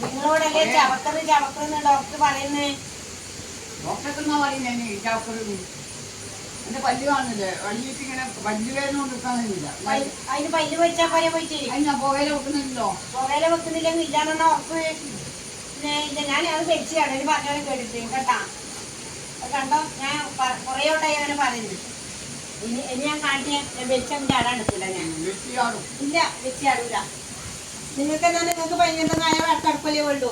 നിങ്ങളോടല്ലേ ചവക്കറ് ചവക്കറെന്ന് doctor പറയുന്നേ? ഡോക്ടർക്ക് എന്നാ പറയുന്നേ ചവക്കറ് എന്റെ പല്ല് കാണുന്നില്ലേ. വള്ളിയിട്ട് ഇങ്ങനെ പല്ല് വേദന കൊണ്ട് നിൽക്കാനില്ല അതിന് പല്ല് വെച്ചാ പോലെ പോയിട്ട്? അതിനാ പുകയില വെക്കുന്നില്ലല്ലോ. പുകയില വെക്കുന്നില്ലെങ്കിൽ ഇല്ലാന്നാണ് ഉറപ്പ് ഇല്ല ഞാൻ അത് വെച്ചാണ് അതിന് പറഞ്ഞാലും കേട്ടിട്ട് കേട്ടാ. അത് കണ്ടോ? ഞാൻ കുറേ വട്ടമായി അങ്ങനെ പറയുന്നു. ഇനി ഞാൻ കാണിക്കാൻ ഞാൻ വെച്ചതിന്റെ അട എടുക്കില്ല ഞാൻ. ഇല്ല വെച്ച് ചാടൂല. നിങ്ങൾക്ക് എന്നാ നിങ്ങൾക്ക് പതിനെട്ടായ അടുത്തടുപ്പല്ലേ വേണ്ടു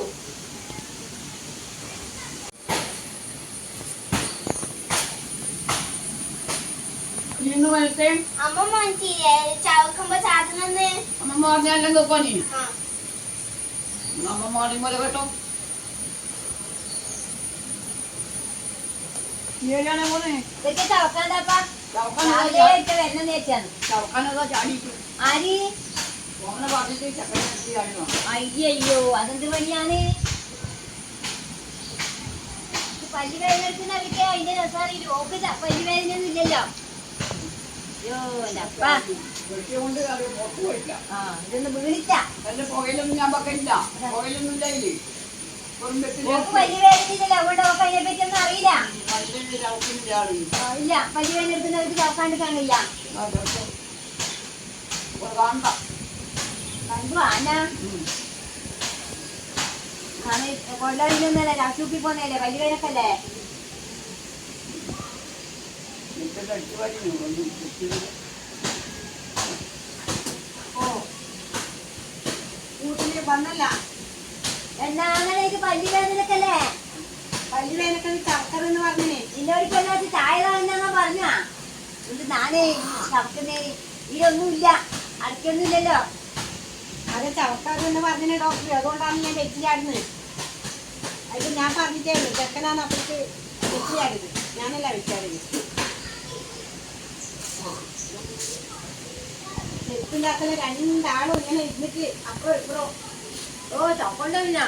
ഇന്ന് വരട്ടെ അമ്മ മനസ്സിലെ ചവക്കുമ്പോ ചാടുന്നെന്ന് അമ്മ പറഞ്ഞാലും കേൾക്കോ നീ? ആ. അമ്മ മാറി പോലെ കേട്ടോ. ഏഴാണെ മോനെ ഇതൊക്കെ ചവക്കാണ്ടാപ്പാ. ഇട്ട് വരുന്ന നേച്ചാണ് ചവക്കാനോ ചാടിയിട്ട് ആര്? അയ്യോ അതെന്ത് പണിയാണ്? പല്ല് വേദന എടുക്കുന്ന അവർക്ക് അതിന്റെ രസമാണ് ഓക്ക് പല്ല് വേദന ഒന്നും ഇല്ലല്ലോ. അയ്യോ അപ്പ. ആ ഇതൊന്ന് എന്റെ പുകയിലൊന്നും ഞാൻ വെക്കില്ല പുകയിലൊന്നും ഇല്ല ഇതിൽ വെറും വെട്ടിൽ. ഓക്ക് പല്ല് വേദന ഇല്ലല്ലോ അതുകൊണ്ട് ഓക്ക് അതിനെ പറ്റി ഒന്നും അറിയില്ല. ഇല്ല പല്ല് വേദന എടുക്കുന്നവർക്ക് ചവക്കാണ്ട് കാണില്ല കാണണ്ട. കൊള്ളറിയില്ലൊന്നല്ല രാഷ്ട്രീയ പോന്നല്ലേ ഒന്നും കുത്തിയത്. ഓ. വീട്ടിൽ വന്നല്ല. എന്നാ അങ്ങനെ പല്ല് വേദനക്കല്ലേ? പല്ല് വേനൊക്കെ ചവക്കറെന്ന് പറഞ്ഞേ. നിന്നോട് കൊല്ലാത്ത ചായ കാണുന്ന പറഞ്ഞാ. ഇത് നാനേ ചവക്കുന്നേ ഇതിലൊന്നുമില്ല അടക്കൊന്നുമില്ലല്ലോ ചവക്കാറെന്ന് പറഞ്ഞേ ഡോക്ടർ അതുകൊണ്ടാണ് ഞാൻ വെച്ച് ചാടുന്നത് അത് ഞാൻ പറഞ്ഞിട്ടേ ചെക്കനാണ് അപ്പുറത്ത് വെച്ച് ഞാനല്ല വെച്ച് ചാടുന്നത് ചെറുപ്പില്ലാത്ത രണ്ടാളും ഇങ്ങനെ ഇരുന്നിട്ട് അപ്പുറം ഓ ചവക്കൊണ്ടോ പിന്നെ?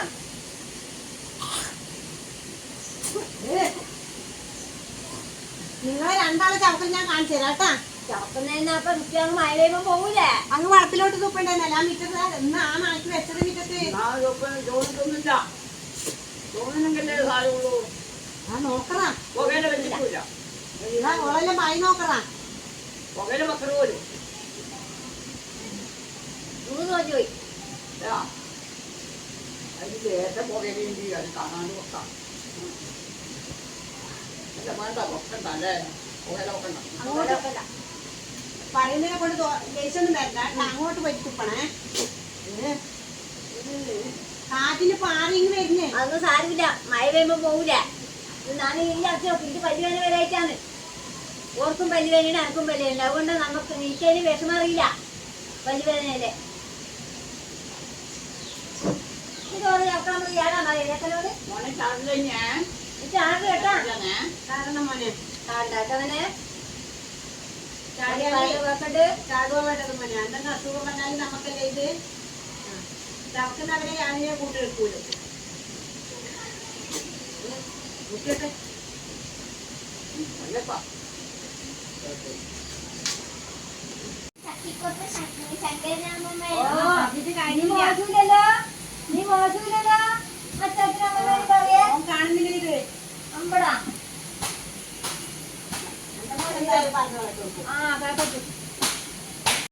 നിങ്ങളെ രണ്ടാളെ ചവക്കൽ ഞാൻ കാണിച്ചു തരാം കേട്ടാ. അങ്ങ് വളത്തിലോട്ട് തുപ്പണ്ടേന്നല്ല ആ മിറ്റത്ത് ഇന്ന് ആ നാട്ടിൽ വെച്ചത് മിറ്റത്ത്? ആ നോക്കറാ. ഓളെല്ലാം മായി നോക്കറാ. കാണാണ്ട് പറയുന്നതിനെ കൊണ്ട് ദേഷ്യമൊന്നും വരണ്ട. അങ്ങോട്ട് പോയി തുപ്പണേ. കാറ്റിന് പാറിങ് വരുന്നേ. അതൊന്നും സാരമില്ല. മഴ പെയ്യുമ്പോ പോവില്ല ഞാൻ ഈ അച്ഛൻ എനിക്ക് പല്ല് വേദന വരായിട്ടാണ്. ഓർക്കും പല്ലുവേനയുടെ അനക്കും പല്ലുവേന അതുകൊണ്ട് നമുക്ക് നീക്കതിന് വിഷമറിയില്ല പല്ല് വേദനയല്ലേ ഇതോടെ മോനെ ചാട് കേട്ടാ. കാരണം മോനെ. ചാണ്ടാട്ടവനെ വെക്കണ്ട് ചാടുക വേണ്ടത് മോനെ. എന്തെങ്കിലും അസുഖം വന്നാലും നമുക്കല്ലേ ഇത്? ചവക്കുന്നവരെ അതിനെ കൂട്ടെടുക്കൂലോ മുറ്റത്തെ അല്ലപ്പാ. നീ മോശമില്ലല്ലോ. നീ മോശമില്ലല്ലോ. ആ കേട്ടോ